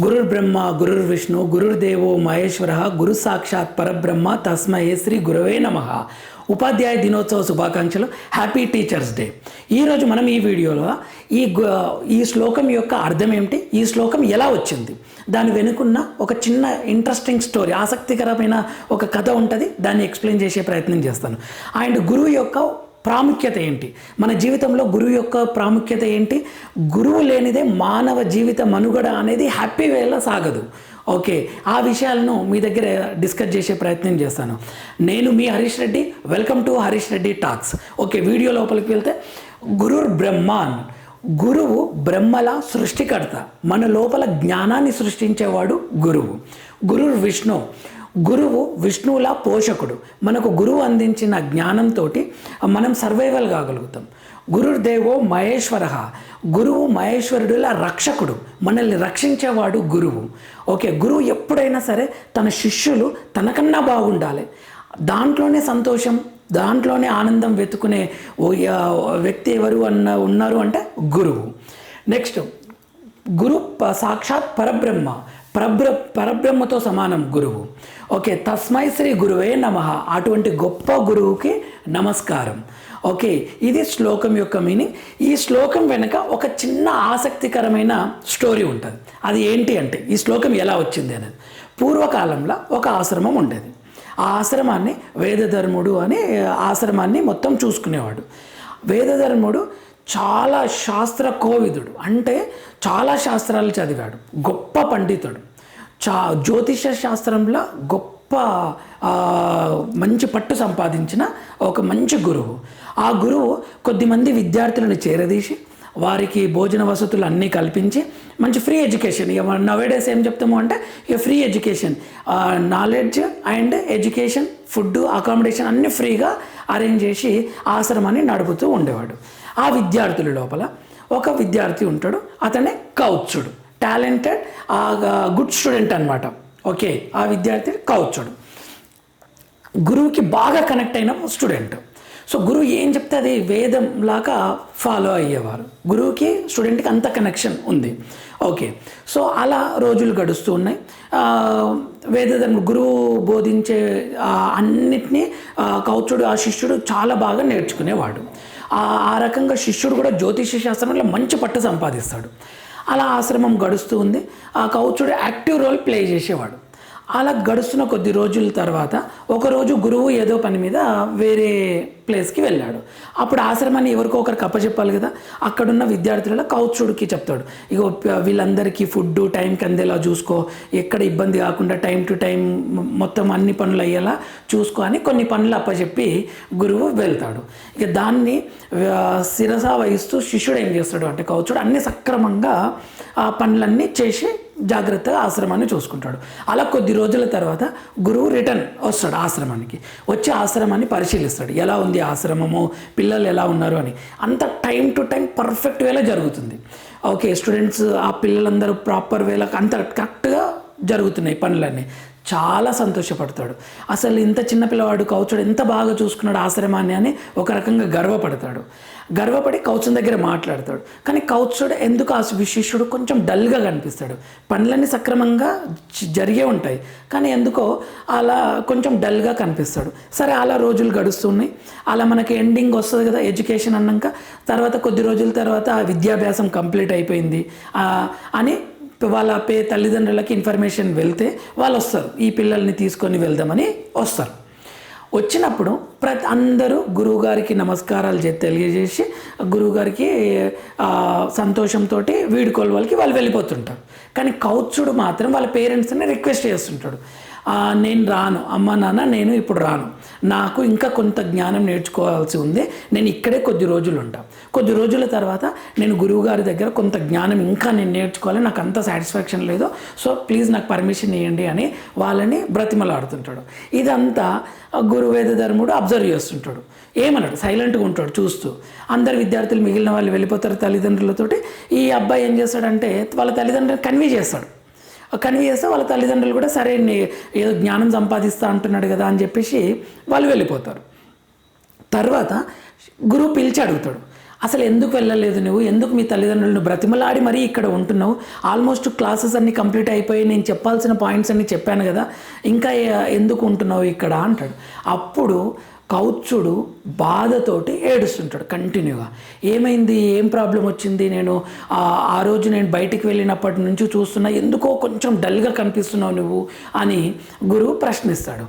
గురుర్ బ్రహ్మ గురుర్ విష్ణు గురుర్దేవో మహేశ్వర గురు సాక్షాత్ పరబ్రహ్మ తస్మై శ్రీ గురవే నమ. ఉపాధ్యాయ దినోత్సవ శుభాకాంక్షలు. హ్యాపీ టీచర్స్ డే ఈరోజు మనం ఈ వీడియోలో ఈ గు- ఈ శ్లోకం యొక్క అర్థం ఏమిటి ఈ శ్లోకం ఎలా వచ్చింది? దాని వెనుకున్న ఒక చిన్న ఇంట్రెస్టింగ్ స్టోరీ ఆసక్తికరమైన ఒక కథ ఉంటుంది. దాన్ని ఎక్స్ప్లెయిన్ చేసే ప్రయత్నం చేస్తాను. అండ్ గురువు యొక్క ప్రాముఖ్యత ఏంటి? మన జీవితంలో గురువు యొక్క ప్రాముఖ్యత ఏంటి? గురువు లేనిదే మానవ జీవిత మనుగడ అనేది హ్యాపీ వేలా సాగదు. ఓకే ఆ విషయాలను మీ దగ్గర డిస్కస్ చేసే ప్రయత్నం చేస్తాను. నేను మీ Harish Reddy welcome to Harish Reddy talks. Okay video లోపలికి వెళ్తే గురుర్ బ్రహ్మాన్. గురువు బ్రహ్మల సృష్టికర్త. మన లోపల జ్ఞానాన్ని సృష్టించేవాడు గురువు. గురుర్ విష్ణు. గురువు విష్ణువుల పోషకుడు. మనకు గురువు అందించిన జ్ఞానంతో మనం సర్వైవల్ కాగలుగుతాం. గురుర్దేవో మహేశ్వర. గురువు మహేశ్వరుడుల రక్షకుడు. మనల్ని రక్షించేవాడు గురువు. ఓకే గురువు ఎప్పుడైనా సరే తన శిష్యులు తనకన్నా బాగుండాలి. దాంట్లోనే సంతోషం దాంట్లోనే ఆనందం వెతుకునే ఓ వ్యక్తి ఎవరు అన్న ఉన్నారు అంటే గురువు. నెక్స్ట్ గురు ప- సాక్షాత్ పరబ్రహ్మ. పరబ్ర పరబ్రహ్మతో సమానం గురువు. ఓకే తస్మై శ్రీ గురువే నమ. అటువంటి గొప్ప గురువుకి నమస్కారం. ఓకే ఇది శ్లోకం యొక్క మీనింగ్. ఈ శ్లోకం వెనుక ఒక చిన్న ఆసక్తికరమైన స్టోరీ ఉంటుంది. అది ఏంటి అంటే ఈ శ్లోకం ఎలా వచ్చింది అనేది. పూర్వకాలంలో ఒక ఆశ్రమం ఉండేది. ఆ ఆశ్రమాన్ని వేదధర్ముడు అని ఆశ్రమాన్ని మొత్తం చూసుకునేవాడు. వేదధర్ముడు చాలా శాస్త్ర కోవిదుడు. అంటే చాలా శాస్త్రాలు చదివాడు. గొప్ప పండితుడు. చా జ్యోతిష శాస్త్రంలో గొప్ప మంచి పట్టు సంపాదించిన ఒక మంచి గురువు. ఆ గురువు కొద్దిమంది విద్యార్థులను చేరదీసి వారికి భోజన వసతులు అన్నీ కల్పించి మంచి ఫ్రీ ఎడ్యుకేషన్. ఇక నవేడేస్ ఏం చెప్తాము అంటే ఇక free education knowledge and education food accommodation అన్నీ ఫ్రీగా అరేంజ్ చేసి ఆశ్రమాన్ని నడుపుతూ ఉండేవాడు. ఆ విద్యార్థుల లోపల ఒక విద్యార్థి ఉంటాడు అతనే కౌత్సుడు. టాలెంటెడ్ గుడ్ స్టూడెంట్ అనమాట ఓకే ఆ విద్యార్థి కౌత్సుడు గురువుకి బాగా కనెక్ట్ అయిన స్టూడెంట్. సో గురువు ఏం చెప్తే అది వేదం లాగా ఫాలో అయ్యేవారు. గురువుకి స్టూడెంట్కి అంత కనెక్షన్ ఉంది. ఓకే సో అలా రోజులు గడుస్తూ ఉన్నాయి. వేదధర్మ గురువు బోధించే అన్నిటినీ ఆ, కౌచుడు ఆ శిష్యుడు చాలా బాగా నేర్చుకునేవాడు. ఆ ఆ రకంగా శిష్యుడు కూడా జ్యోతిష శాస్త్రంలో మంచి పట్టు సంపాదిస్తాడు. అలా ఆశ్రమం గడుస్తూ ఉంది. ఆ కౌచుడు యాక్టివ్ రోల్ ప్లే చేసేవాడు. అలా గడుస్తున్న కొద్ది రోజుల తర్వాత ఒకరోజు గురువు ఏదో పని మీద వేరే ప్లేస్కి వెళ్ళాడు. అప్పుడు ఆశ్రమాన్ని ఎవరికో ఒకరికి అప్పచెప్పాలి కదా? అక్కడున్న విద్యార్థులలో కౌచుడికి చెప్తాడు. ఇగో వీళ్ళందరికీ ఫుడ్ టైంకి అందేలా చూసుకో. ఎక్కడ ఇబ్బంది కాకుండా టైం టు టైం మొత్తం అన్ని పనులు అయ్యేలా చూసుకో అని కొన్ని పనులు అప్పచెప్పి గురువు వెళ్తాడు. ఇక దాన్ని శిరస వహిస్తూ శిష్యుడు ఏం చేస్తాడు అంటే కౌచుడు అన్ని సక్రమంగా ఆ పనులన్నీ చేసి జాగ్రత్తగా ఆశ్రమాన్ని చూసుకుంటాడు. అలా కొద్ది రోజుల తర్వాత గురువు రిటర్న్ వస్తాడు ఆశ్రమానికి. వచ్చి ఆశ్రమాన్ని పరిశీలిస్తాడు. ఎలా ఉంది ఆశ్రమము? పిల్లలు ఎలా ఉన్నారు అని. అంత టైం టు టైం పర్ఫెక్ట్ వేలా జరుగుతుంది. ఓకే స్టూడెంట్స్ ఆ పిల్లలందరూ ప్రాపర్ వేలకు అంత కరెక్ట్గా జరుగుతున్నాయి పనులన్నీ. చాలా సంతోషపడతాడు. అసలు ఇంత చిన్న పిల్లవాడు కౌచుడు ఎంత బాగా చూసుకున్నాడు ఆశ్రమాన్ని అని ఒక రకంగా గర్వపడతాడు. గర్వపడి కౌచం దగ్గర మాట్లాడతాడు. కానీ కౌచుడు ఎందుకు ఆ శిష్యుడు కొంచెం డల్గా కనిపిస్తాడు? పనులన్నీ సక్రమంగా జరిగే ఉంటాయి. కానీ ఎందుకో అలా కొంచెం డల్గా కనిపిస్తాడు. సరే అలా రోజులు గడుస్తున్నాయి. అలా మనకి ఎండింగ్ వస్తుంది కదా ఎడ్యుకేషన్ అన్నాక తర్వాత కొద్ది రోజుల తర్వాత ఆ విద్యాభ్యాసం కంప్లీట్ అయిపోయింది. అని వాళ్ళ పే తల్లిదండ్రులకి ఇన్ఫర్మేషన్ వెళ్తే వాళ్ళు వస్తారు ఈ పిల్లల్ని తీసుకొని వెళ్దామని వస్తారు. వచ్చినప్పుడు ప్రతి అందరూ గురువుగారికి నమస్కారాలు చే తెలియజేసి గురువుగారికి సంతోషంతో వీడుకోలు వాళ్ళకి వాళ్ళు వెళ్ళిపోతుంటారు. కానీ కౌత్సుడు మాత్రం వాళ్ళ పేరెంట్స్ని రిక్వెస్ట్ చేస్తుంటాడు. నేను రాను. అమ్మ నాన్న నేను ఇప్పుడు రాను. నాకు ఇంకా కొంత జ్ఞానం నేర్చుకోవాల్సి ఉంది. నేను ఇక్కడే కొద్ది రోజులు ఉంటాను కొద్ది రోజుల తర్వాత నేను గురువుగారి దగ్గర కొంత జ్ఞానం ఇంకా నేను నేర్చుకోవాలి. నాకు అంత సాటిస్ఫాక్షన్ లేదు. సో ప్లీజ్ నాకు పర్మిషన్ ఇవ్వండి అని వాళ్ళని బ్రతిమలాడుతుంటాడు. ఇదంతా గురువేద ధర్ముడు అబ్జర్వ్ చేస్తుంటాడు. ఏమన్నాడు సైలెంట్గా ఉంటాడు చూస్తూ. అందరు విద్యార్థులు మిగిలిన వాళ్ళు వెళ్ళిపోతారు తల్లిదండ్రులతోటి. ఈ అబ్బాయి ఏం చేస్తాడంటే వాళ్ళ తల్లిదండ్రులు కన్వీ చేస్తాడు. కన్వీ చేస్తే వాళ్ళ తల్లిదండ్రులు కూడా సరే ఏదో జ్ఞానం సంపాదిస్తా అంటున్నాడు కదా అని చెప్పేసి వాళ్ళు వెళ్ళిపోతారు. తర్వాత గురువు పిలిచి అడుగుతాడు అసలు ఎందుకు వెళ్ళలేదు నువ్వు? ఎందుకు మీ తల్లిదండ్రులను బ్రతిమలాడి మరీ ఇక్కడ ఉంటున్నావు? ఆల్మోస్ట్ క్లాసెస్ అన్నీ కంప్లీట్ అయిపోయి నేను చెప్పాల్సిన పాయింట్స్ అన్నీ చెప్పాను కదా ఇంకా ఎందుకు ఉంటున్నావు ఇక్కడ? అంటాడు. అప్పుడు కౌత్సుడు బాధతోటి ఏడుస్తుంటాడు కంటిన్యూగా. ఏమైంది? ఏం ప్రాబ్లం వచ్చింది? నేను ఆ- రోజు నేను బయటికి వెళ్ళినప్పటి నుంచి చూస్తున్నా ఎందుకో కొంచెం డల్గా కనిపిస్తున్నావు నువ్వు అని గురువు ప్రశ్నిస్తాడు.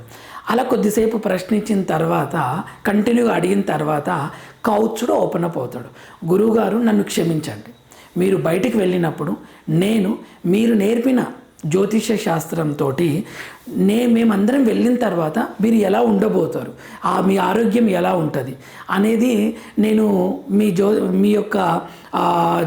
అలా కొద్దిసేపు ప్రశ్నించిన తర్వాత కంటిన్యూగా అడిగిన తర్వాత కౌత్సుడు ఓపెన్ అప్ అవుతాడు. గురువుగారు నన్ను క్షమించండి. మీరు బయటికి వెళ్ళినప్పుడు నేను మీరు నేర్పిన జ్యోతిష శాస్త్రంతో నే మేమందరం వెళ్ళిన తర్వాత మీరు ఎలా ఉండబోతారు? ఆ మీ ఆరోగ్యం ఎలా ఉంటుంది? అనేది నేను మీ జో మీ యొక్క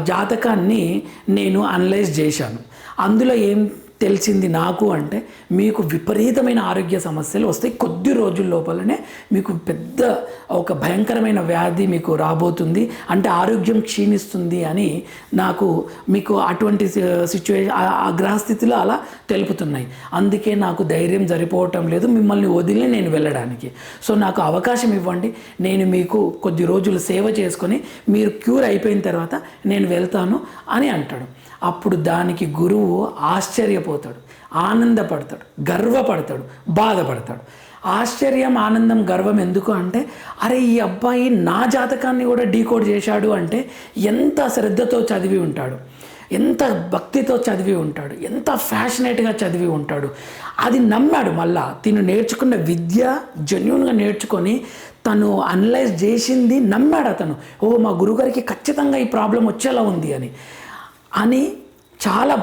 జాతకాన్ని నేను అనలైజ్ చేశాను. అందులో ఏం తెలిసింది నాకు అంటే మీకు విపరీతమైన ఆరోగ్య సమస్యలు వస్తాయి. కొద్ది రోజుల లోపలనే మీకు పెద్ద ఒక భయంకరమైన వ్యాధి మీకు రాబోతుంది. అంటే ఆరోగ్యం క్షీణిస్తుంది అని నాకు మీకు అటువంటి సిచ్యువేషన్ ఆ గ్రహస్థితిలో అలా తెలుపుతున్నాయి. అందుకే నాకు ధైర్యం సరిపోవటం లేదు. మిమ్మల్ని వదిలి నేను వెళ్ళడానికి. సో నాకు అవకాశం ఇవ్వండి. నేను మీకు కొద్ది రోజులు సేవ చేసుకొని మీరు క్యూర్ అయిపోయిన తర్వాత నేను వెళ్తాను అని అంటాడు. అప్పుడు దానికి గురువు ఆశ్చర్యపోతాడు ఆనందపడతాడు. గర్వపడతాడు. బాధపడతాడు. ఆశ్చర్యం ఆనందం గర్వం ఎందుకు అంటే అరే ఈ అబ్బాయి నా జాతకాన్ని కూడా డీకోడ్ చేశాడు అంటే ఎంత శ్రద్ధతో చదివి ఉంటాడు. ఎంత భక్తితో చదివి ఉంటాడు. ఎంత ఫ్యాషనేట్గా చదివి ఉంటాడు. అది నమ్మాడు మళ్ళా. తిను నేర్చుకున్న విద్య జెన్యున్గా నేర్చుకొని తను అనలైజ్ చేసింది నమ్మాడు అతను. ఓ మా గురుగారికి ఖచ్చితంగా ఈ ప్రాబ్లం వచ్చేలా ఉంది అని. అని చాలా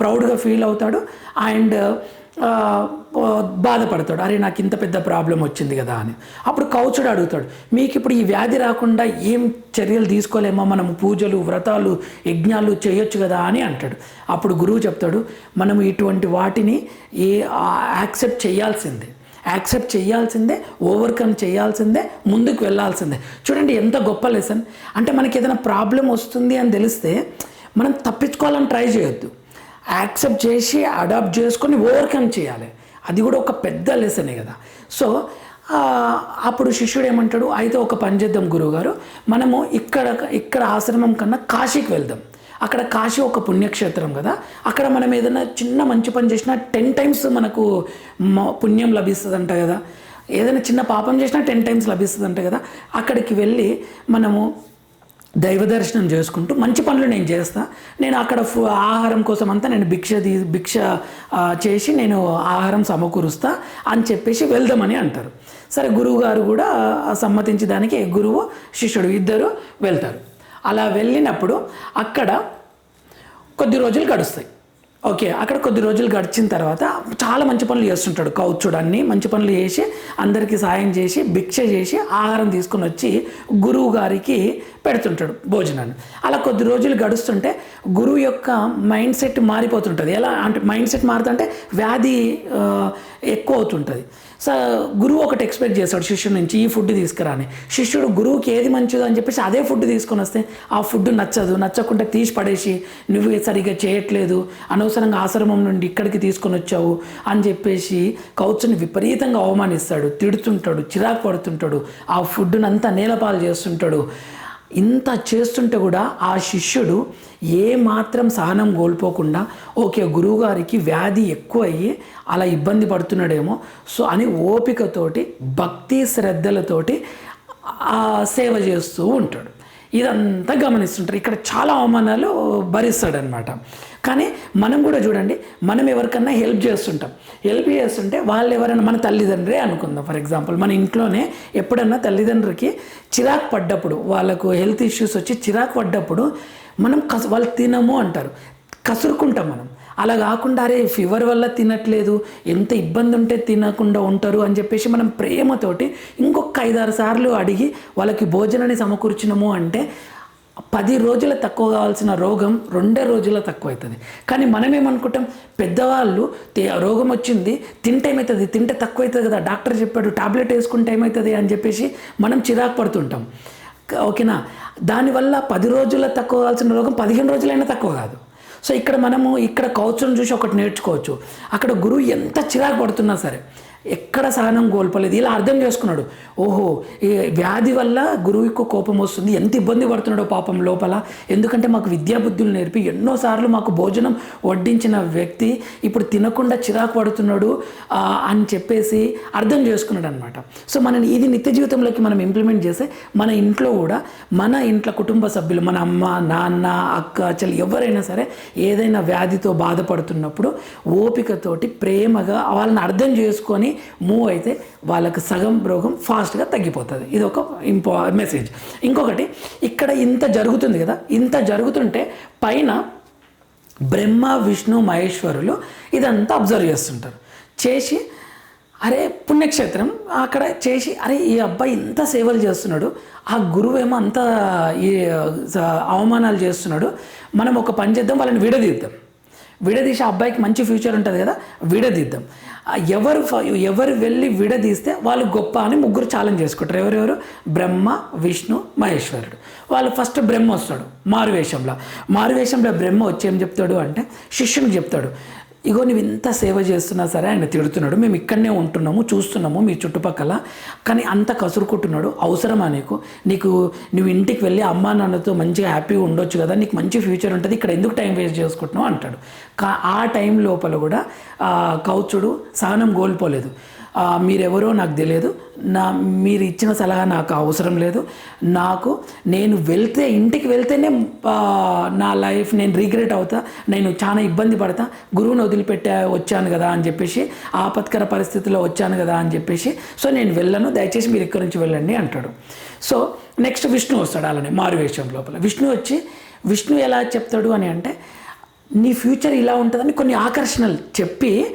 ప్రౌడ్గా ఫీల్ అవుతాడు. అండ్ బాధపడతాడు. అరే నాకు ఇంత పెద్ద ప్రాబ్లం వచ్చింది కదా అని. అప్పుడు కౌచుడు అడుగుతాడు మీకు ఇప్పుడు ఈ వ్యాధి రాకుండా ఏం చర్యలు తీసుకోలేమో? మనం పూజలు వ్రతాలు యజ్ఞాలు చేయొచ్చు కదా అని అంటాడు. అప్పుడు గురువు చెప్తాడు మనం ఇటువంటి వాటిని ఏ యాక్సెప్ట్ చేయాల్సిందే. యాక్సెప్ట్ చేయాల్సిందే ఓవర్కమ్ చేయాల్సిందే ముందుకు వెళ్ళాల్సిందే. చూడండి ఎంత గొప్ప లెసన్. అంటే మనకి ఏదైనా ప్రాబ్లం వస్తుంది అని తెలిస్తే మనం తప్పించుకోవాలని ట్రై చేయొద్దు. యాక్సెప్ట్ చేసి అడాప్ట్ చేసుకొని ఓవర్కమ్ చేయాలి. అది కూడా ఒక పెద్ద లెసనే కదా. సో అప్పుడు శిష్యుడు ఏమంటాడు? అయితే ఒక పని చేద్దాం గురువుగారు. మనము ఇక్కడ ఇక్కడ ఆశ్రమం కన్నా కాశీకి వెళ్దాం. అక్కడ కాశీ ఒక పుణ్యక్షేత్రం కదా. అక్కడ మనం ఏదైనా చిన్న మంచి పని చేసినా టెన్ టైమ్స్ మనకు మ- పుణ్యం లభిస్తుందంట కదా. ఏదైనా చిన్న పాపం చేసినా టెన్ టైమ్స్ లభిస్తుందంట కదా. అక్కడికి వెళ్ళి మనము దైవ దర్శనం చేసుకుంటూ మంచి పనులు నేను చేస్తా. నేను అక్కడ ఫు ఆహారం కోసం అంతా నేను భిక్ష తీ భిక్ష చేసి నేను ఆహారం సమకూరుస్తా అని చెప్పేసి వెళ్దామని అంటారు. సరే గురువు గారు కూడా సమ్మతించి దానికి గురువు శిష్యుడు ఇద్దరు వెళ్తారు. అలా వెళ్ళినప్పుడు అక్కడ కొద్ది రోజులు గడుస్తాయి. ఓకే అక్కడ కొద్ది రోజులు గడిచిన తర్వాత చాలా మంచి పనులు చేస్తుంటాడు. కౌచుడు అన్ని మంచి పనులు చేసి అందరికీ సాయం చేసి భిక్ష చేసి ఆహారం తీసుకొని వచ్చి గురువు గారికి పెడుతుంటాడు భోజనాన్ని. అలా కొద్ది రోజులు గడుస్తుంటే గురువు యొక్క మైండ్ సెట్ మారిపోతుంటుంది. ఎలా అంటే మైండ్ సెట్ మారుతుంటే వ్యాధి ఎక్కువ అవుతుంటుంది. సో గురువు ఒకటి ఎక్స్పెక్ట్ చేస్తాడు శిష్యుడి నుంచి ఈ ఫుడ్ తీసుకురాని. శిష్యుడు గురువుకి ఏది మంచిదో అని చెప్పేసి అదే ఫుడ్ తీసుకొని వస్తే ఆ ఫుడ్ నచ్చదు. నచ్చకుండా తీసి పడేసి నువ్వు సరిగ్గా చేయట్లేదు. అనవసరంగా ఆశ్రమం నుండి ఇక్కడికి తీసుకొని వచ్చావు అని చెప్పేసి కౌచుని విపరీతంగా అవమానిస్తాడు. తిడుతుంటాడు చిరాకు పడుతుంటాడు. ఆ ఫుడ్డునంతా నేలపాలు చేస్తుంటాడు. ఇంత చేస్తుంటే కూడా ఆ శిష్యుడు ఏ మాత్రం సహనం కోల్పోకుండా ఓకే గురువుగారికి వ్యాధి ఎక్కువ అయ్యి అలా ఇబ్బంది పడుతున్నాడేమో సో అని ఓపికతోటి భక్తి శ్రద్ధలతోటి సేవ చేస్తూ ఉంటాడు. ఇదంతా గమనిస్తుంటారు. ఇక్కడ చాలా అవమానాలు భరిస్తాడనమాట కానీ మనం కూడా చూడండి మనం ఎవరికన్నా హెల్ప్ చేస్తుంటాం. హెల్ప్ చేస్తుంటే వాళ్ళు ఎవరైనా మన తల్లిదండ్రే అనుకుందాం. ఫర్ ఎగ్జాంపుల్ మన ఇంట్లోనే ఎప్పుడన్నా తల్లిదండ్రులకి చిరాకు పడ్డప్పుడు వాళ్ళకు హెల్త్ ఇష్యూస్ వచ్చి చిరాకు పడ్డప్పుడు మనం కసు వాళ్ళు తినము అంటారు. కసురుకుంటాం మనం. అలా కాకుండా అరే ఫీవర్ వల్ల తినట్లేదు ఎంత ఇబ్బంది ఉంటే తినకుండా ఉంటారు అని చెప్పేసి మనం ప్రేమతోటి ఇంకొక ఐదారు సార్లు అడిగి వాళ్ళకి భోజనాన్ని సమకూర్చినము అంటే పది రోజుల తక్కువ కావాల్సిన రోగం రెండే రోజుల తక్కువ అవుతుంది కానీ మనం ఏమనుకుంటాం పెద్దవాళ్ళు రోగం వచ్చింది తింటే ఏమవుతుంది తింటే తక్కువ అవుతుంది కదా డాక్టర్ చెప్పాడు టాబ్లెట్ వేసుకుంటే ఏమవుతుంది అని చెప్పేసి మనం చిరాకు పడుతుంటాం. ఓకేనా? దానివల్ల పది రోజుల తక్కువ కావాల్సిన రోగం పదిహేను రోజులైనా తక్కువ కాదు. సో ఇక్కడ మనము ఇక్కడ కౌచును చూసి ఒకటి నేర్చుకోవచ్చు. అక్కడ గురువు ఎంత చిరాకు పడుతున్నా సరే ఎక్కడ సహనం కోల్పోలేదు. ఇలా అర్థం చేసుకున్నాడు. ఓహో ఈ వ్యాధి వల్ల గురువుకు కోపం వస్తుంది. ఎంత ఇబ్బంది పడుతున్నాడో పాపం లోపల. ఎందుకంటే మాకు విద్యాబుద్ధులు నేర్పి ఎన్నోసార్లు మాకు భోజనం వడ్డించిన వ్యక్తి ఇప్పుడు తినకుండా చిరాకు పడుతున్నాడు అని చెప్పేసి అర్థం చేసుకున్నాడు అనమాట సో మన ఇది నిత్య జీవితంలోకి మనం ఇంప్లిమెంట్ చేస్తే మన ఇంట్లో కూడా మన ఇంట్లో కుటుంబ సభ్యులు మన అమ్మ నాన్న అక్క చెల్లి ఎవరైనా సరే ఏదైనా వ్యాధితో బాధపడుతున్నప్పుడు ఓపికతోటి ప్రేమగా వాళ్ళని అర్థం చేసుకొని మూవ్ అయితే వాళ్ళకి సగం రోగం ఫాస్ట్గా తగ్గిపోతుంది. ఇది ఒక ఇంపా మెసేజ్. ఇంకొకటి ఇక్కడ ఇంత జరుగుతుంది కదా ఇంత జరుగుతుంటే పైన బ్రహ్మ విష్ణు మహేశ్వరులు ఇదంతా అబ్జర్వ్ చేస్తుంటారు. చేసి అరే పుణ్యక్షేత్రం అక్కడ చేసి అరే ఈ అబ్బాయి ఇంత సేవలు చేస్తున్నాడు ఆ గురువు ఏమో అంత ఈ అవమానాలు చేస్తున్నాడు మనం ఒక పని చేద్దాం వాళ్ళని విడదీద్దాం. విడదీసి ఆ అబ్బాయికి మంచి ఫ్యూచర్ ఉంటుంది కదా విడదీద్దాం. ఎవరు ఎవరు వెళ్ళి విడదీస్తే వాళ్ళు గొప్ప అని ముగ్గురు ఛాలెంజ్ చేసుకుంటారు. ఎవరెవరు? బ్రహ్మ విష్ణు మహేశ్వరుడు. వాళ్ళు ఫస్ట్ బ్రహ్మ వస్తాడు. మారువేషంలో. మారువేషంలో బ్రహ్మ వచ్చి ఏం చెప్తాడు అంటే శిష్యునికి చెప్తాడు. ఇగో నువ్వు ఇంత సేవ చేస్తున్నా సరే ఆయన తిడుతున్నాడు. మేము ఇక్కడనే ఉంటున్నాము చూస్తున్నాము మీ చుట్టుపక్కల. కానీ అంత కసురుకుంటున్నాడు. అవసరమా నీకు? నీకు నువ్వు ఇంటికి వెళ్ళి అమ్మా నాన్నతో మంచిగా హ్యాపీగా ఉండొచ్చు కదా? నీకు మంచి ఫ్యూచర్ ఉంటుంది. ఇక్కడ ఎందుకు టైం వేస్ట్ చేసుకుంటున్నావు? అంటాడు. కా ఆ టైం లోపల కూడా కౌచుడు సహనం కోల్పోలేదు. మీరెవరో నాకు తెలియదు. నా మీరు ఇచ్చిన సలహా నాకు అవసరం లేదు. నాకు నేను వెళ్తే ఇంటికి వెళ్తేనే నా లైఫ్ నేను రిగ్రెట్ అవుతా నేను చాలా ఇబ్బంది పడతా. గురువుని వదిలిపెట్టా వచ్చాను కదా అని చెప్పేసి ఆపత్కర పరిస్థితిలో వచ్చాను కదా అని చెప్పేసి సో నేను వెళ్ళను దయచేసి మీరు ఇక్కడి నుంచి వెళ్ళండి అంటాడు. సో నెక్స్ట్ విష్ణు వస్తాడు అలానే మారువేషం లోపల. విష్ణు వచ్చి విష్ణు ఎలా చెప్తాడు అని అంటే నీ ఫ్యూచర్ ఇలా ఉంటుందని కొన్ని ఆకర్షణలు చెప్పి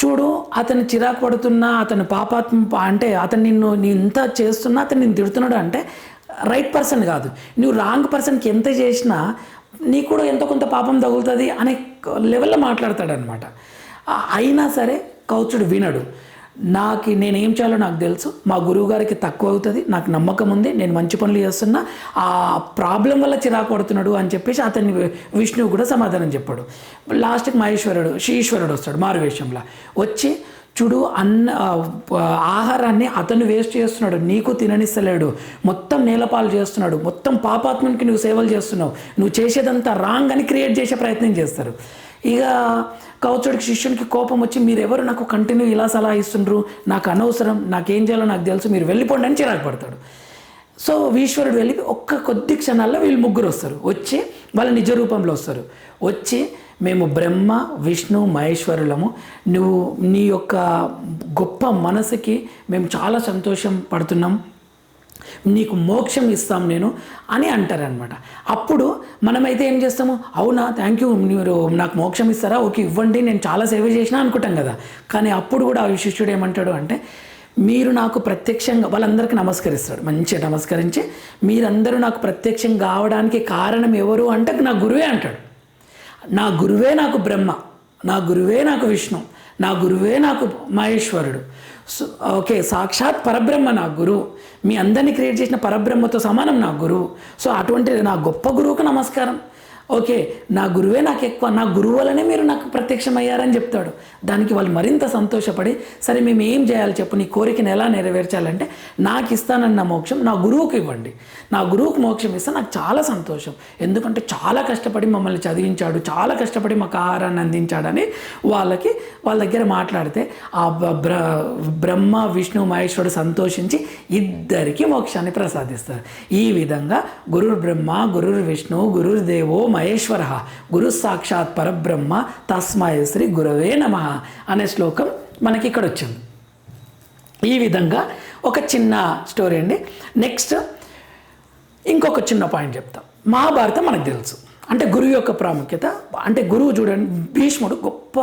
చూడు అతను చిరాకు పడుతున్నా అతను పాపాత్మ అంటే అతను నిన్ను నీ ఇంత చేస్తున్నా అతను నిన్ను తిడుతున్నాడు అంటే రైట్ పర్సన్ కాదు. నువ్వు రాంగ్ పర్సన్కి ఎంత చేసినా నీకు కూడా ఎంతో కొంత పాపం తగులుతుంది అనే లెవెల్లో మాట్లాడతాడనమాట అయినా సరే కౌచుడు వినడు. నాకు నేనేం చేయాలో నాకు తెలుసు. మా గురువు గారికి తక్కువ అవుతుంది. నాకు నమ్మకం ఉంది. నేను మంచి పనులు చేస్తున్నా. ఆ ప్రాబ్లం వల్ల చిరాకు పడుతున్నాడు అని చెప్పేసి అతన్ని విష్ణువు కూడా సమాధానం చెప్పాడు. లాస్ట్కి మహేశ్వరుడు శ్రీశ్వరుడు వస్తాడు మారువేషంలో. వచ్చి చూడు అన్న ఆహారాన్ని అతను వేస్ట్ చేస్తున్నాడు. నీకు తిననిస్తలేడు. మొత్తం నేలపాలు చేస్తున్నాడు. మొత్తం పాపాత్మనికి నువ్వు సేవలు చేస్తున్నావు. నువ్వు చేసేదంతా రాంగ్ అని క్రియేట్ చేసే ప్రయత్నం చేస్తారు. ఇక కౌచుడికి శిష్యునికి కోపం వచ్చి మీరు ఎవరు నాకు కంటిన్యూ ఇలా సలహా ఇస్తుండ్రు. నాకు అనవసరం. నాకేం చేయాలో నాకు తెలుసు. మీరు వెళ్ళిపోండి అని చిరాకు పడతాడు. సో ఈశ్వరుడు వెళ్ళి ఒక్క కొద్ది క్షణాల్లో వీళ్ళు ముగ్గురు వస్తారు. వచ్చి వాళ్ళ నిజ రూపంలో వస్తారు. వచ్చి మేము బ్రహ్మ విష్ణు మహేశ్వరులము. నువ్వు నీ యొక్క గొప్ప మనసుకి మేము చాలా సంతోషం పడుతున్నాం. నీకు మోక్షం ఇస్తాం నేను అని అంటారనమాట అప్పుడు మనమైతే ఏం చేస్తాము? అవునా థ్యాంక్ యూ మీరు నాకు మోక్షం ఇస్తారా? ఓకే ఇవ్వండి నేను చాలా సేవ చేసినా అనుకుంటాం కదా. కానీ అప్పుడు కూడా ఆ శిష్యుడు ఏమంటాడు అంటే మీరు నాకు ప్రత్యక్షంగా వాళ్ళందరికీ నమస్కరిస్తాడు. మంచిగా నమస్కరించి మీరందరూ నాకు ప్రత్యక్షం కావడానికి కారణం ఎవరు అంటే నా గురువే అంటాడు. నా గురువే నాకు బ్రహ్మ నా గురువే నాకు విష్ణు నా గురువే నాకు మహేశ్వరుడు. ఓకే సాక్షాత్ పరబ్రహ్మ నా గురువు. మీ అందరినీ క్రియేట్ చేసిన పరబ్రహ్మతో సమానం నా గురువు. సో అటువంటి నా గొప్ప గురువుకు నమస్కారం. ఓకే నా గురువే నాకు ఎక్కువ నా గురువు వలనే మీరు నాకు ప్రత్యక్షమయ్యారని చెప్తాడు. దానికి వాళ్ళు మరింత సంతోషపడి సరే మేము ఏం చేయాలి చెప్పు నీ కోరికను ఎలా నెరవేర్చాలంటే నాకు ఇస్తానన్న మోక్షం నా గురువుకి ఇవ్వండి. నా గురువుకు మోక్షం ఇస్తే నాకు చాలా సంతోషం. ఎందుకంటే చాలా కష్టపడి మమ్మల్ని చదివించాడు చాలా కష్టపడి మాకు ఆహారాన్ని అందించాడని వాళ్ళకి వాళ్ళ దగ్గర మాట్లాడితే ఆ బ్ర బ్రహ్మ విష్ణు మహేశ్వరుడు సంతోషించి ఇద్దరికి మోక్షాన్ని ప్రసాదిస్తారు. ఈ విధంగా గురుర్ బ్రహ్మ గురుర్ విష్ణు గురుర్ దేవో మహేశ్వర. గురు సాక్షాత్ పరబ్రహ్మ. తస్మాయ శ్రీ గురవే నమ అనే శ్లోకం మనకి ఇక్కడ వచ్చింది ఈ విధంగా ఒక చిన్న స్టోరీ అండి. నెక్స్ట్ ఇంకొక చిన్న పాయింట్ చెప్తాం. మహాభారతం మనకు తెలుసు. అంటే గురువు యొక్క ప్రాముఖ్యత అంటే గురువు చూడండి భీష్ముడు గొప్ప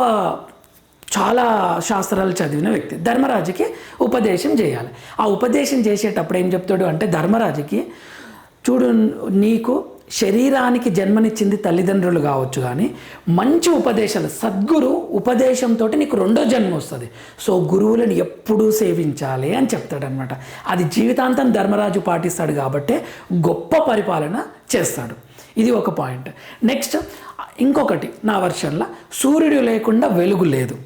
చాలా శాస్త్రాలు చదివిన వ్యక్తి. ధర్మరాజుకి ఉపదేశం చేయాలి. ఆ ఉపదేశం చేసేటప్పుడు ఏం చెప్తాడు అంటే ధర్మరాజుకి చూడు నీకు శరీరానికి జన్మనిచ్చింది తల్లిదండ్రులు కావచ్చు కానీ మంచి ఉపదేశాలు సద్గురు ఉపదేశంతో నీకు రెండో జన్మ వస్తుంది. సో గురువులను ఎప్పుడూ సేవించాలి అని చెప్తాడనమాట అది జీవితాంతం ధర్మరాజు పాటిస్తాడు కాబట్టే గొప్ప పరిపాలన చేస్తాడు. ఇది ఒక పాయింట్. నెక్స్ట్ ఇంకొకటి నా వర్షన్లో సూర్యుడు లేకుండా వెలుగు లేదు.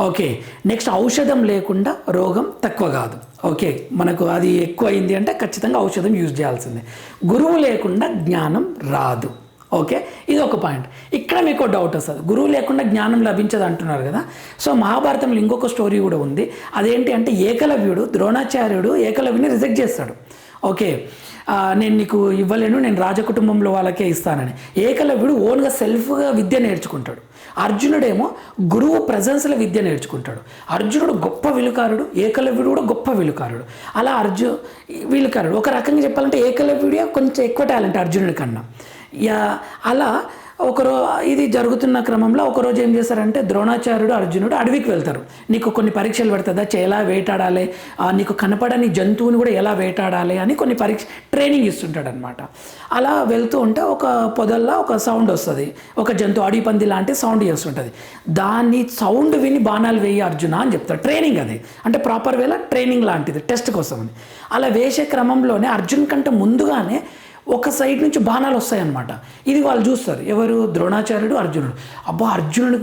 ఓకే నెక్స్ట్ ఔషధం లేకుండా రోగం తక్కువ కాదు. ఓకే మనకు అది ఎక్కువ అయింది అంటే ఖచ్చితంగా ఔషధం యూజ్ చేయాల్సిందే. గురువు లేకుండా జ్ఞానం రాదు. ఓకే ఇది ఒక పాయింట్. ఇక్కడ మీకు డౌట్ వస్తుంది. గురువు లేకుండా జ్ఞానం లభించదు అంటున్నారు కదా. సో మహాభారతంలో ఇంకొక స్టోరీ కూడా ఉంది. అదేంటి అంటే ఏకలవ్యుడు ద్రోణాచార్యుడు ఏకలవ్యుని రిజెక్ట్ చేస్తాడు. ఓకే నేను నీకు ఇవ్వలేను నేను రాజకుటుంబంలో వాళ్ళకే ఇస్తానని. ఏకలవ్యుడు ఓన్గా సెల్ఫ్గా విద్య నేర్చుకుంటాడు. అర్జునుడేమో గురువు ప్రజెన్స్లో విద్య నేర్చుకుంటాడు. అర్జునుడు గొప్ప విలుకారుడు ఏకలవ్యుడు కూడా గొప్ప విలుకారుడు. అలా అర్జు విలుకారుడు. ఒక రకంగా చెప్పాలంటే ఏకలవ్యుడే కొంచెం ఎక్కువ టాలెంట్ అర్జునుడి కన్నా. అలా ఒకరో ఇది జరుగుతున్న క్రమంలో ఒకరోజు ఏం చేశారంటే ద్రోణాచార్యుడు అర్జునుడు అడవికి వెళ్తారు. నీకు కొన్ని పరీక్షలు పెడుతుందా? ఎలా వేటాడాలి? నీకు కనపడని జంతువుని కూడా ఎలా వేటాడాలి అని కొన్ని పరీక్ష ట్రైనింగ్ ఇస్తుంటాడు అనమాట అలా వెళ్తూ ఉంటే ఒక పొదల్లో ఒక సౌండ్ వస్తుంది. ఒక జంతువు అడవి పంది లాంటి సౌండ్ చేస్తుంటుంది. దాన్ని సౌండ్ విని బాణాలు వేయి అర్జున అని చెప్తాడు. ట్రైనింగ్ అది. అంటే ప్రాపర్ వేలా ట్రైనింగ్ లాంటిది టెస్ట్ కోసం అని. అలా వేసే క్రమంలోనే అర్జున్ కంటే ముందుగానే ఒక సైడ్ నుంచి బాణాలు వస్తాయన్నమాట. ఇది వాళ్ళు చూస్తారు. ఎవరు? ద్రోణాచార్యుడు అర్జునుడు. అబ్బా అర్జునుడు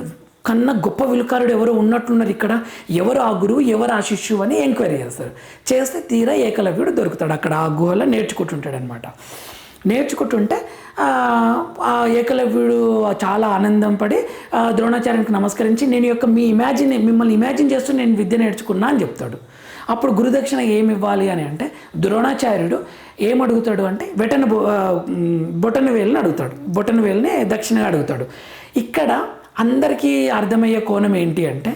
కన్నా గొప్ప విలుకారుడు ఎవరు ఉన్నట్లున్నారు ఇక్కడ. ఎవరు ఆ గురువు? ఎవరు ఆ శిష్యువు అని ఎంక్వైరీ చేస్తారు. చేస్తే తీరా ఏకలవ్యుడు దొరుకుతాడు. అక్కడ ఆ గుహలో నేర్చుకుంటుంటాడు అనమాట నేర్చుకుంటుంటే ఆ, ఏకలవ్యుడు చాలా ఆనందం పడి ఆ, ద్రోణాచార్యునికి నమస్కరించి నేను యొక్క మీ ఇమాజిన్ మిమ్మల్ని ఇమాజిన్ చేస్తూ నేను విద్య నేర్చుకున్నా అని చెప్తాడు. అప్పుడు గురుదక్షిణ ఏమి ఇవ్వాలి అని అంటే ద్రోణాచార్యుడు ఏమడుగుతాడు అంటే వెటన బొ- ఆ, బొటన వేలుని అడుగుతాడు. బొటన వేలుని దక్షిణగా అడుగుతాడు. ఇక్కడ అందరికీ అర్థమయ్యే కోణం ఏంటి అంటే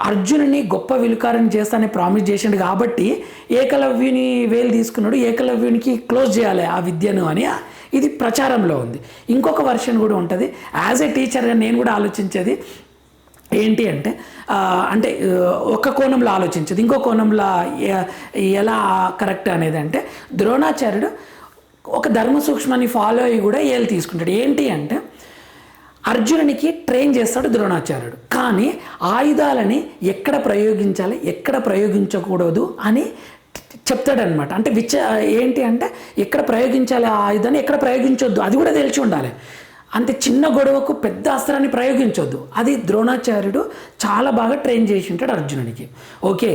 అర్జునుని గొప్ప విలుకారని చేస్తానని ప్రామిస్ చేసిండు కాబట్టి ఏకలవ్యుని వేలు తీసుకున్నాడు ఏకలవ్యునికి క్లోజ్ చేయాలి ఆ విద్యను అని ఇది ప్రచారంలో ఉంది. ఇంకొక వర్షన్ కూడా ఉంటుంది. యాజ్ ఏ టీచర్గా నేను కూడా ఆలోచించేది ఏంటి అంటే అంటే ఒక కోణంలో ఆలోచించదు. ఇంకో కోణంలో ఎలా కరెక్ట్ అనేది అంటే ద్రోణాచార్యుడు ఒక ధర్మ సూక్ష్మాన్ని ఫాలో అయ్యి కూడా ఏలు తీసుకుంటాడు. ఏంటి అంటే అర్జునునికి ట్రైన్ చేస్తాడు ద్రోణాచార్యుడు. కానీ ఆయుధాలని ఎక్కడ ప్రయోగించాలి ఎక్కడ ప్రయోగించకూడదు అని చెప్తాడనమాట అంటే విచ ఏంటి అంటే ఎక్కడ ప్రయోగించాలి ఆ ఆయుధాన్ని ఎక్కడ ప్రయోగించొద్దు. అది కూడా తెలిసి ఉండాలి. అంత చిన్న గొడవకు పెద్ద అస్త్రాన్ని ప్రయోగించొద్దు. అది ద్రోణాచార్యుడు చాలా బాగా ట్రైన్ చేసి ఉంటాడు అర్జునునికి ఓకే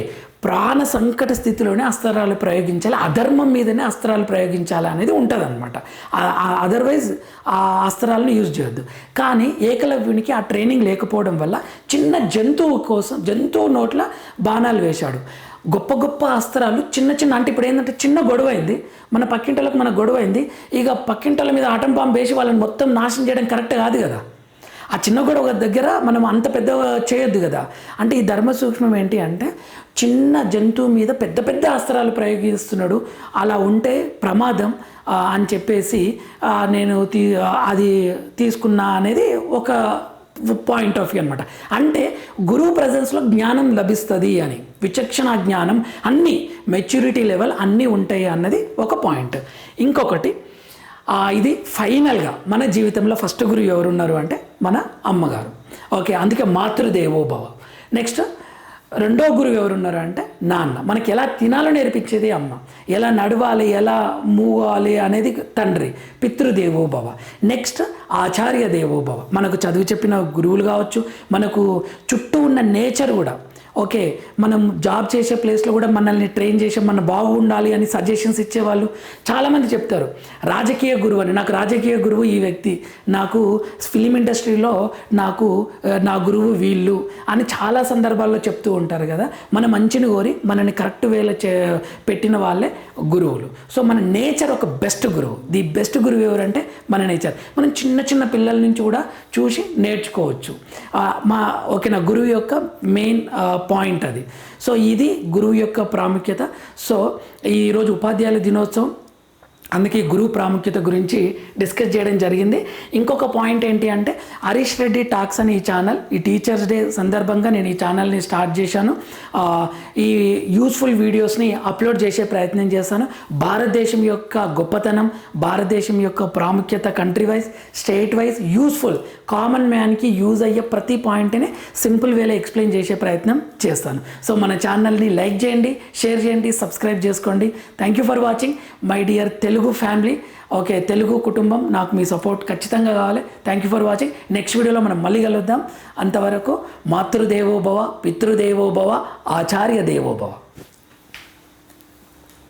ప్రాణ సంకట స్థితిలోనే అస్త్రాలు ప్రయోగించాలి అధర్మం మీదనే అస్త్రాలు ప్రయోగించాలి అనేది ఉంటుంది అనమాట అదర్వైజ్ ఆ అస్త్రాలను యూజ్ చేయొద్దు. కానీ ఏకలవ్యునికి ఆ ట్రైనింగ్ లేకపోవడం వల్ల చిన్న జంతువు కోసం జంతువు నోట్ల బాణాలు వేశాడు. గొప్ప గొప్ప అస్త్రాలు చిన్న చిన్న అంటే ఇప్పుడు ఏంటంటే చిన్న గొడవ అయింది మన పక్కింటలకు మన గొడవ అయింది ఇక పక్కింటల మీద ఆటం బాంబు వేసి వాళ్ళని మొత్తం నాశనం చేయడం కరెక్ట్ కాదు కదా. ఆ చిన్న గొడవ దగ్గర మనం అంత పెద్ద చేయొద్దు కదా. అంటే ఈ ధర్మ సూక్ష్మం ఏంటి అంటే చిన్న జంతువు మీద పెద్ద పెద్ద అస్త్రాలు ప్రయోగిస్తున్నాడు అలా ఉంటే ప్రమాదం అని చెప్పేసి నేను తీ అది తీసుకున్నా అనేది ఒక పాయింట్ ఆఫ్ వ్యూ అనమాట అంటే గురువు ప్రజెన్స్లో జ్ఞానం లభిస్తుంది అని విచక్షణ జ్ఞానం అన్నీ మెచ్యూరిటీ లెవెల్ అన్నీ ఉంటాయి అన్నది ఒక పాయింట్ ఇంకొకటి ఇది ఫైనల్గా మన జీవితంలో ఫస్ట్ గురువు ఎవరున్నారు అంటే మన అమ్మగారు. ఓకే అందుకే మాతృదేవోభవ నెక్స్ట్ రెండో గురువు ఎవరున్నారు అంటే నాన్న. మనకి ఎలా తినాలో నేర్పించేది అమ్మ. ఎలా నడవాలి ఎలా మూవ్ అవ్వాలి అనేది తండ్రి. పితృదేవోభవ. నెక్స్ట్ ఆచార్య దేవోభవ మనకు చదువు చెప్పిన గురువులు కావచ్చు మనకు చుట్టూ ఉన్న నేచర్ కూడా. ఓకే మనం జాబ్ చేసే ప్లేస్లో కూడా మనల్ని ట్రైన్ చేసే మన బాగుండాలి అని సజెషన్స్ ఇచ్చేవాళ్ళు చాలామంది చెప్తారు. రాజకీయ గురువు అని నాకు రాజకీయ గురువు ఈ వ్యక్తి నాకు ఫిలిం ఇండస్ట్రీలో నాకు నా గురువు వీళ్ళు అని చాలా సందర్భాల్లో చెప్తూ ఉంటారు కదా. మన మంచిని కోరి మనని కరెక్ట్ వేలో చే పెట్టిన వాళ్ళే గురువులు. సో మన నేచర్ ఒక బెస్ట్ గురువు. ది బెస్ట్ గురువు ఎవరంటే మన నేచర్. మనం చిన్న చిన్న పిల్లల నుంచి కూడా చూసి నేర్చుకోవచ్చు. మా ఓకే నా గురువు యొక్క మెయిన్ పాయింట్ అది. సో ఇది గురువు యొక్క ప్రాముఖ్యత. సో ఈరోజు ఉపాధ్యాయుల దినోత్సవం అందుకే గురువు ప్రాముఖ్యత గురించి డిస్కస్ చేయడం జరిగింది. ఇంకొక పాయింట్ ఏంటి అంటే హరీష్ రెడ్డి టాక్స్ అని ఈ ఛానల్ ఈ టీచర్స్ డే సందర్భంగా నేను ఈ ఛానల్ని స్టార్ట్ చేశాను. ఈ యూస్ఫుల్ వీడియోస్ని అప్లోడ్ చేసే ప్రయత్నం చేశాను. భారతదేశం యొక్క గొప్పతనం భారతదేశం యొక్క ప్రాముఖ్యత country wise state wise useful. Common మ్యాన్కి use అయ్యే ప్రతి పాయింట్ని సింపుల్ వేలో ఎక్స్ప్లెయిన్ చేసే ప్రయత్నం చేస్తాను. సో మన ఛానల్ని లైక్ చేయండి షేర్ చేయండి సబ్స్క్రైబ్ చేసుకోండి. Thank you for watching my dear Telugu family okay Telugu కుటుంబం నాకు మీ సపోర్ట్ ఖచ్చితంగా కావాలి. Thank you for watching next వీడియోలో మనం మళ్ళీ కలుద్దాం. అంతవరకు మాతృదేవోభవ పితృదేవోభవ ఆచార్య దేవోభవ.